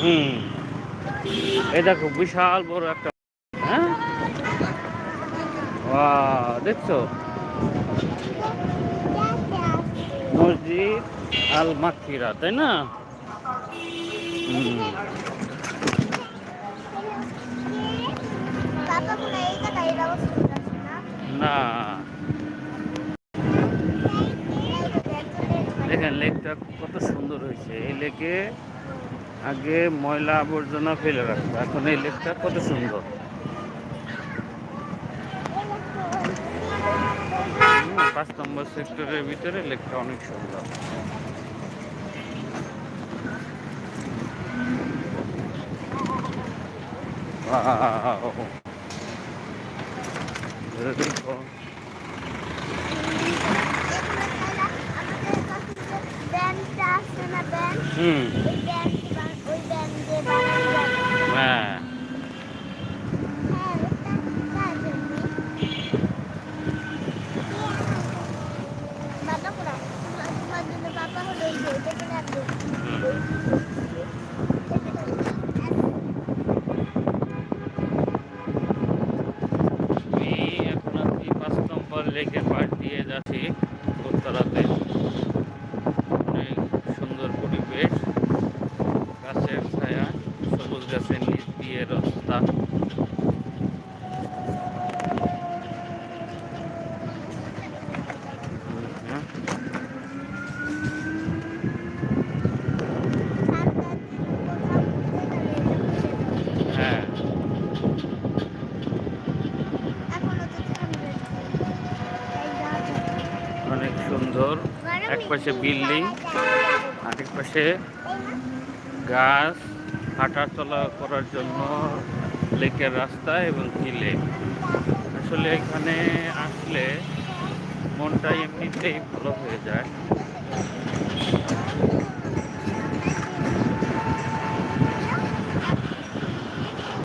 হুম। এই দেখো বিশাল বড় একটা হ্যাঁ? দেখছ? মসজিদ আল মাকিরা তাই না। না না দেখেন, লেকটা কত সুন্দর হয়েছে এই লেকে আগে ময়লা আবর্জনা ফেলে রাখতো এখন এই লেকটা কত সুন্দর পাঁচ নম্বর সেক্টরের ভিতরে লেকটা অনেক সুন্দর Wow. Beautiful. পাঁচ নম্বর লেকের পাশ দিয়ে যাচ্ছি উত্তরাতে অনেক সুন্দর পরিবেশ গাছের ছায়া সবুজ গাছের নিচ দিয়ে রাস্তা। হ্যাঁ। অনেক সুন্দর। এক পাশে বিল্ডিং আরেক পাশে গাছ। হাঁটা চলা করার জন্য লেকের রাস্তা এবং লেক আসলে এখানে আসলে মনটা এমনিতেই ভালো হয়ে যায়।